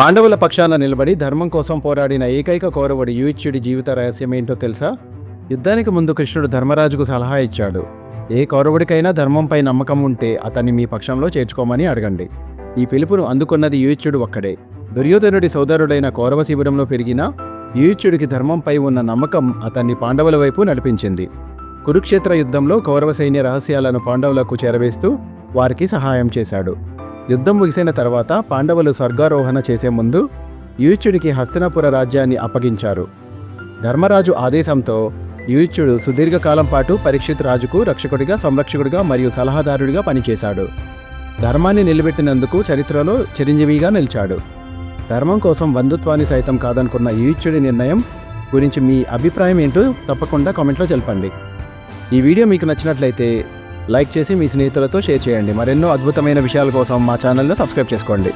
పాండవుల పక్షాన నిలబడి ధర్మం కోసం పోరాడిన ఏకైక కౌరవుడు యుయిచ్యుడి జీవిత రహస్యం ఏంటో తెలుసా? యుద్ధానికి ముందు కృష్ణుడు ధర్మరాజుకు సలహా ఇచ్చాడు. ఏ కౌరవుడికైనా ధర్మంపై నమ్మకం ఉంటే అతన్ని మీ పక్షంలో చేర్చుకోమని అడగండి. ఈ పిలుపును అందుకున్నది యుయిచ్యుడు ఒక్కడే. దుర్యోధనుడి సోదరుడైన కౌరవ శిబిరంలో పెరిగిన యుయిచ్యుడికి ధర్మంపై ఉన్న నమ్మకం అతన్ని పాండవుల వైపు నడిపించింది. కురుక్షేత్ర యుద్ధంలో కౌరవ సైన్య రహస్యాలను పాండవులకు చేరవేస్తూ వారికి సహాయం చేశాడు. యుద్ధం ముగిసిన తర్వాత పాండవులు స్వర్గారోహణ చేసే ముందు యుయిచ్యుడికి హస్తినాపుర రాజ్యాన్ని అప్పగించారు. ధర్మరాజు ఆదేశంతో యుయిచ్యుడు సుదీర్ఘకాలం పాటు పరీక్షిత్ రాజుకు రక్షకుడిగా సంరక్షకుడిగా మరియు సలహాదారుడిగా పనిచేశాడు. ధర్మాన్ని నిలబెట్టినందుకు చరిత్రలో చిరంజీవిగా నిలిచాడు. ధర్మం కోసం బంధుత్వాన్ని సైతం కాదనుకున్న యుయిచ్యుడి నిర్ణయం గురించి మీ అభిప్రాయం ఏంటో తప్పకుండా కామెంట్లో తెలపండి. ఈ వీడియో మీకు నచ్చినట్లయితే లైక్ చేసి మీ స్నేహితులతో షేర్ చేయండి. మరెన్నో అద్భుతమైన విషయాల కోసం మా ఛానల్ను సబ్స్క్రైబ్ చేసుకోండి.